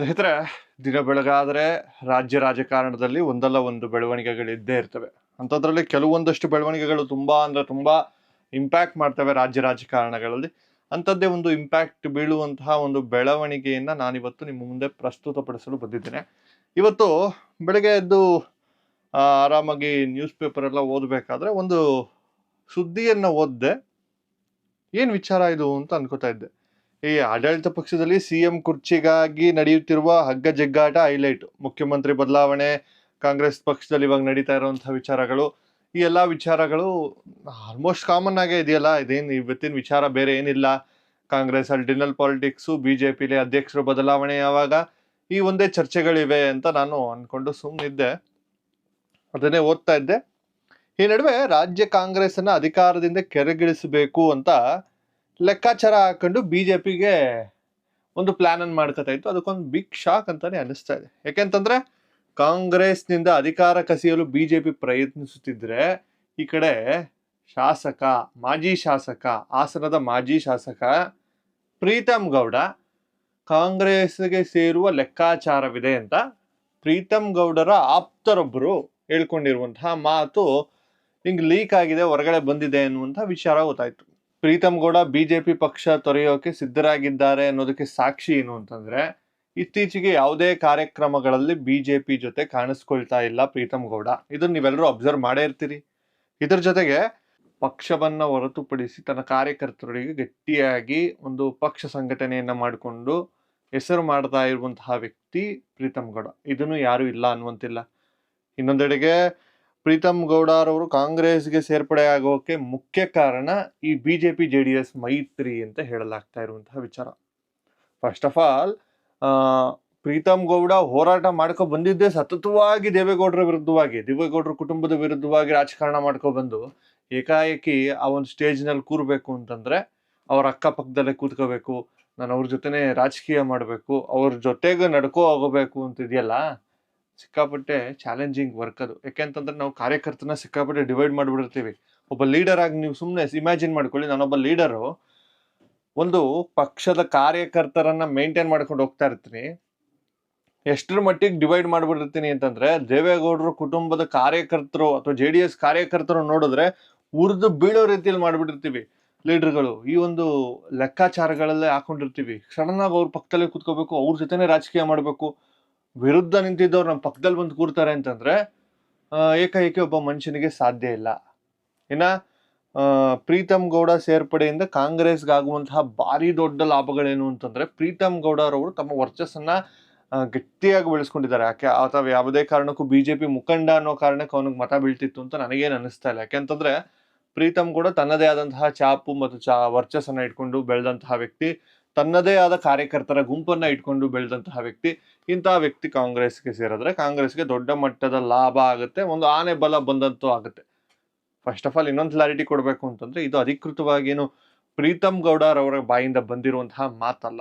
ಸ್ನೇಹಿತರೆ, ದಿನ ಬೆಳಗಾದರೆ ರಾಜ್ಯ ರಾಜಕಾರಣದಲ್ಲಿ ಒಂದಲ್ಲ ಒಂದು ಬೆಳವಣಿಗೆಗಳು ಇದ್ದೇ ಇರ್ತವೆ. ಅಂಥದ್ರಲ್ಲಿ ಕೆಲವೊಂದಷ್ಟು ಬೆಳವಣಿಗೆಗಳು ತುಂಬ ಅಂದರೆ ತುಂಬ ಇಂಪ್ಯಾಕ್ಟ್ ಮಾಡ್ತವೆ ರಾಜ್ಯ ರಾಜಕಾರಣಗಳಲ್ಲಿ. ಅಂಥದ್ದೇ ಒಂದು ಇಂಪ್ಯಾಕ್ಟ್ ಬೀಳುವಂತಹ ಒಂದು ಬೆಳವಣಿಗೆಯನ್ನು ನಾನಿವತ್ತು ನಿಮ್ಮ ಮುಂದೆ ಪ್ರಸ್ತುತಪಡಿಸಲು ಬಂದಿದ್ದೇನೆ. ಇವತ್ತು ಬೆಳಗ್ಗೆ ಎದ್ದು ಆರಾಮಾಗಿ ನ್ಯೂಸ್ ಪೇಪರ್ ಎಲ್ಲ ಓದಬೇಕಾದ್ರೆ ಒಂದು ಸುದ್ದಿಯನ್ನು ಓದಿದೆ. ಏನು ವಿಚಾರ ಇದು ಅಂತ ಅನ್ಕೋತಾ ಇದ್ದೆ. ಈ ಆಡಳಿತ ಪಕ್ಷದಲ್ಲಿ ಸಿಎಂ ಕುರ್ಚಿಗಾಗಿ ನಡೆಯುತ್ತಿರುವ ಹಗ್ಗ ಜಗ್ಗಾಟ ಹೈಲೈಟ್. ಮುಖ್ಯಮಂತ್ರಿ ಬದಲಾವಣೆ, ಕಾಂಗ್ರೆಸ್ ಪಕ್ಷದಲ್ಲಿ ಇವಾಗ ನಡೀತಾ ಇರುವಂತಹ ವಿಚಾರಗಳು, ಈ ಎಲ್ಲ ವಿಚಾರಗಳು ಆಲ್ಮೋಸ್ಟ್ ಕಾಮನ್ ಆಗೇ ಇದೆಯಲ್ಲ? ಇದೇನು ಇವತ್ತಿನ ವಿಚಾರ ಬೇರೆ ಏನಿಲ್ಲ. ಕಾಂಗ್ರೆಸ್ ಅಲ್ಲಿ ಡಿನಲ್ ಪಾಲಿಟಿಕ್ಸು ಪಿಲಿ ಅಧ್ಯಕ್ಷರು ಬದಲಾವಣೆ ಯಾವಾಗ? ಈ ಒಂದೇ ಚರ್ಚೆಗಳಿವೆ ಅಂತ ನಾನು ಅನ್ಕೊಂಡು ಸುಮ್ಮನಿದ್ದೆ ಅದನ್ನೇ ಓದ್ತಾ ಇದ್ದೆ. ಈ ನಡುವೆ ರಾಜ್ಯ ಕಾಂಗ್ರೆಸ್ ಅನ್ನ ಅಧಿಕಾರದಿಂದ ಕೆರೆಗಿಳಿಸಬೇಕು ಅಂತ ಲೆಕ್ಕಾಚಾರ ಹಾಕೊಂಡು ಬಿಜೆಪಿಗೆ ಒಂದು ಪ್ಲಾನ್ ಅನ್ನು ಮಾಡ್ಕೊತಾ ಇತ್ತು. ಅದಕ್ಕೊಂದು ಬಿಗ್ ಶಾಕ್ ಅಂತಾನೆ ಅನಿಸ್ತಾ ಇದೆ. ಯಾಕೆಂತಂದ್ರೆ ಕಾಂಗ್ರೆಸ್ನಿಂದ ಅಧಿಕಾರ ಕಸಿಯಲು ಬಿಜೆಪಿ ಪ್ರಯತ್ನಿಸುತ್ತಿದ್ರೆ ಈ ಕಡೆ ಶಾಸಕ, ಮಾಜಿ ಶಾಸಕ, ಹಾಸನದ ಮಾಜಿ ಶಾಸಕ ಪ್ರೀತಮ್ ಗೌಡ ಕಾಂಗ್ರೆಸ್ಗೆ ಸೇರುವ ಲೆಕ್ಕಾಚಾರವಿದೆ ಅಂತ ಪ್ರೀತಮ್ ಗೌಡರ ಆಪ್ತರೊಬ್ಬರು ಹೇಳ್ಕೊಂಡಿರುವಂತಹ ಮಾತು ಹಿಂಗೆ ಲೀಕ್ ಆಗಿದೆ, ಹೊರಗಡೆ ಬಂದಿದೆ ಅನ್ನುವಂಥ ವಿಚಾರ ಗೊತ್ತಾಯ್ತು. ಪ್ರೀತಮ್ ಗೌಡ ಬಿಜೆಪಿ ಪಕ್ಷ ತೊರೆಯೋಕೆ ಸಿದ್ಧರಾಗಿದ್ದಾರೆ ಅನ್ನೋದಕ್ಕೆ ಸಾಕ್ಷಿ ಏನು ಅಂತಂದ್ರೆ, ಇತ್ತೀಚೆಗೆ ಯಾವುದೇ ಕಾರ್ಯಕ್ರಮಗಳಲ್ಲಿ ಬಿಜೆಪಿ ಜೊತೆ ಕಾಣಿಸ್ಕೊಳ್ತಾ ಇಲ್ಲ ಪ್ರೀತಮ್ ಗೌಡ. ಇದನ್ನ ನೀವೆಲ್ಲರೂ ಅಬ್ಸರ್ವ್ ಮಾಡೇ ಇರ್ತೀರಿ. ಇದರ ಜೊತೆಗೆ ಪಕ್ಷವನ್ನ ಹೊರತುಪಡಿಸಿ ತನ್ನ ಕಾರ್ಯಕರ್ತರಿಗೆ ಗಟ್ಟಿಯಾಗಿ ಒಂದು ಪಕ್ಷ ಸಂಘಟನೆಯನ್ನ ಮಾಡಿಕೊಂಡು ಹೆಸರು ಮಾಡ್ತಾ ಇರುವಂತಹ ವ್ಯಕ್ತಿ ಪ್ರೀತಮ್ ಗೌಡ. ಇದನ್ನು ಯಾರು ಇಲ್ಲ ಅನ್ನುವಂತಿಲ್ಲ. ಇನ್ನೊಂದೆಡೆಗೆ ಪ್ರೀತಮ್ ಗೌಡರವರು ಕಾಂಗ್ರೆಸ್ಗೆ ಸೇರ್ಪಡೆ ಆಗೋಕೆ ಮುಖ್ಯ ಕಾರಣ ಈ B J P J D S ಮೈತ್ರಿ ಅಂತ ಹೇಳಲಾಗ್ತಾ ಇರುವಂತಹ ವಿಚಾರ. First of all Preetham Gowda ಹೋರಾಟ ಮಾಡ್ಕೊ ಬಂದಿದ್ದೇ ಸತತವಾಗಿ ದೇವೇಗೌಡರ ವಿರುದ್ಧವಾಗಿ, ದೇವೇಗೌಡರ ಕುಟುಂಬದ ವಿರುದ್ಧವಾಗಿ ರಾಜಕಾರಣ ಮಾಡ್ಕೊ ಬಂದು ಏಕಾಏಕಿ ಆ ಒಂದು ಸ್ಟೇಜ್ನಲ್ಲಿ ಕೂರ್ಬೇಕು ಅಂತಂದ್ರೆ ಅವ್ರ ಅಕ್ಕಪಕ್ಕದಲ್ಲೇ ಕೂತ್ಕೋಬೇಕು, ನಾನು ಅವ್ರ ಜೊತೆನೇ ರಾಜಕೀಯ ಮಾಡಬೇಕು, ಅವ್ರ ಜೊತೆಗೆ ನಡ್ಕೋ ಹೋಗಬೇಕು ಅಂತ ಇದೆಯಲ್ಲ ಸಿಕ್ಕಾಪಟ್ಟೆ ಚಾಲೆಂಜಿಂಗ್ ವರ್ಕ್ ಅದು. ಯಾಕೆಂತಂದ್ರೆ ನಾವು ಕಾರ್ಯಕರ್ತನ ಸಿಕ್ಕಾಪಟ್ಟೆ ಡಿವೈಡ್ ಮಾಡಿಬಿಡಿರ್ತೀವಿ. ಒಬ್ಬ ಲೀಡರ್ ಆಗಿ ನೀವು ಸುಮ್ಮನೆ ಇಮ್ಯಾಜಿನ್ ಮಾಡ್ಕೊಳ್ಳಿ, ನಾನೊಬ್ಬ ಲೀಡರು ಒಂದು ಪಕ್ಷದ ಕಾರ್ಯಕರ್ತರನ್ನ ಮೇಂಟೈನ್ ಮಾಡ್ಕೊಂಡು ಹೋಗ್ತಾ ಇರ್ತೀನಿ. ಎಷ್ಟರ ಮಟ್ಟಿಗೆ ಡಿವೈಡ್ ಮಾಡ್ಬಿಟ್ಟಿರ್ತೀನಿ ಅಂತಂದ್ರೆ, ದೇವೇಗೌಡರು ಕುಟುಂಬದ ಕಾರ್ಯಕರ್ತರು ಅಥವಾ ಜೆ ಡಿ ಎಸ್ ಕಾರ್ಯಕರ್ತರು ನೋಡಿದ್ರೆ ಉರಿದು ಬೀಳೋ ರೀತಿಯಲ್ಲಿ ಮಾಡ್ಬಿಟ್ಟಿರ್ತೀವಿ ಲೀಡರ್ಗಳು ಈ ಒಂದು ಲೆಕ್ಕಾಚಾರಗಳಲ್ಲೇ ಹಾಕೊಂಡಿರ್ತೀವಿ. ಸಡನ್ ಆಗಿ ಅವ್ರ ಪಕ್ಕದಲ್ಲೇ ಕೂತ್ಕೋಬೇಕು, ಅವ್ರ ಜೊತೆನೆ ರಾಜಕೀಯ ಮಾಡಬೇಕು. ವಿರುದ್ಧ ನಿಂತಿದ್ದವ್ರು ನಮ್ಮ ಪಕ್ಕದಲ್ಲಿ ಬಂದು ಕೂರ್ತಾರೆ ಅಂತಂದ್ರೆ ಏಕಾಏಕಿ ಒಬ್ಬ ಮನುಷ್ಯನಿಗೆ ಸಾಧ್ಯ ಇಲ್ಲ. ಇನ್ನು ಪ್ರೀತಮ್ ಗೌಡ ಸೇರ್ಪಡೆಯಿಂದ ಕಾಂಗ್ರೆಸ್ಗಾಗುವಂತಹ ಭಾರಿ ದೊಡ್ಡ ಲಾಭಗಳೇನು ಅಂತಂದ್ರೆ, ಪ್ರೀತಮ್ ಗೌಡರವರು ತಮ್ಮ ವರ್ಚಸ್ಸನ್ನು ಗಟ್ಟಿಯಾಗಿ ಬೆಳೆಸ್ಕೊಂಡಿದ್ದಾರೆ. ಯಾಕೆ ಅಥವಾ ಯಾವುದೇ ಕಾರಣಕ್ಕೂ ಬಿ ಜೆ ಪಿ ಮುಖಂಡ ಅನ್ನೋ ಕಾರಣಕ್ಕೆ ಅವನಿಗೆ ಮತ ಬೀಳ್ತಿತ್ತು ಅಂತ ನನಗೇನು ಅನಿಸ್ತಾ ಇಲ್ಲ. ಯಾಕೆಂತಂದ್ರೆ ಪ್ರೀತಮ್ ಕೂಡ ತನ್ನದೇ ಆದಂತಹ ಚಾಪು ಮತ್ತು ಚಾ, ವರ್ಚಸ್ಸನ್ನು ಇಟ್ಕೊಂಡು ಬೆಳೆದಂತಹ ವ್ಯಕ್ತಿ. ತನ್ನದೇ ಆದ ಕಾರ್ಯಕರ್ತರ ಗುಂಪನ್ನ ಇಟ್ಕೊಂಡು ಬೆಳೆದಂತಹ ವ್ಯಕ್ತಿ ಇಂತಹ ವ್ಯಕ್ತಿ ಕಾಂಗ್ರೆಸ್ಗೆ ಸೇರಿದ್ರೆ ಕಾಂಗ್ರೆಸ್ಗೆ ದೊಡ್ಡ ಮಟ್ಟದ ಲಾಭ ಆಗುತ್ತೆ, ಒಂದು ಆನೆ ಬಲ ಬಂದಂತೂ ಆಗುತ್ತೆ. ಫಸ್ಟ್ ಆಫ್ ಆಲ್ ಇನ್ನೊಂದು ಕ್ಲಾರಿಟಿ ಕೊಡಬೇಕು ಅಂತಂದ್ರೆ, ಇದು ಅಧಿಕೃತವಾಗಿ ಏನು ಪ್ರೀತಮ್ ಗೌಡರವರ ಬಾಯಿಂದ ಬಂದಿರುವಂತಹ ಮಾತಲ್ಲ.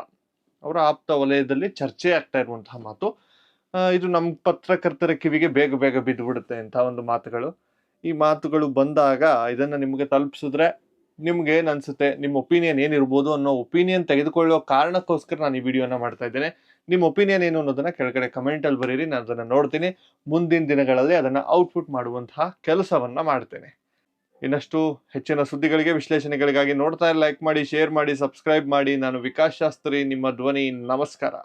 ಅವರ ಆಪ್ತ ವಲಯದಲ್ಲಿ ಚರ್ಚೆ ಆಗ್ತಾ ಇರುವಂತಹ ಮಾತು ಇದು ನಮ್ಮ ಪತ್ರಕರ್ತರ ಕಿವಿಗೆ ಬೇಗ ಬೇಗ ಬಿದ್ದು ಬಿಡುತ್ತೆ ಅಂತ ಒಂದು ಮಾತುಗಳು. ಈ ಮಾತುಗಳು ಬಂದಾಗ ಇದನ್ನ ನಿಮಗೆ ತಲುಪಿಸಿದ್ರೆ ನಿಮ್ಗೆ ಏನ್ ಅನ್ಸುತ್ತೆ, ನಿಮ್ಮ ಒಪಿನಿಯನ್ ಏನಿರ್ಬೋದು ಅನ್ನೋ ಒಪಿನಿಯನ್ ತೆಗೆದುಕೊಳ್ಳೋ ಕಾರಣಕ್ಕೋಸ್ಕರ ನಾನು ಈ ವಿಡಿಯೋನ ಮಾಡ್ತಾ ಇದ್ದೇನೆ. ನಿಮ್ಮ ಒಪಿನಿಯನ್ ಏನು ಅನ್ನೋದನ್ನ ಕೆಳಗಡೆ ಕಮೆಂಟಲ್ಲಿ ಬರೀರಿ, ನಾನು ಅದನ್ನ ನೋಡ್ತೀನಿ. ಮುಂದಿನ ದಿನಗಳಲ್ಲಿ ಅದನ್ನ ಔಟ್ಪುಟ್ ಮಾಡುವಂತಹ ಕೆಲಸವನ್ನ ಮಾಡ್ತೇನೆ. ಇನ್ನಷ್ಟು ಹೆಚ್ಚಿನ ಸುದ್ದಿಗಳಿಗೆ, ವಿಶ್ಲೇಷಣೆಗಳಿಗಾಗಿ ನೋಡ್ತಾ ಲೈಕ್ ಮಾಡಿ ಶೇರ್ ಮಾಡಿ ಸಬ್ಸ್ಕ್ರೈಬ್ ಮಾಡಿ. ನಾನು ವಿಕಾಸ್ ಶಾಸ್ತ್ರಿ, ನಿಮ್ಮ ಧ್ವನಿ, ನಮಸ್ಕಾರ.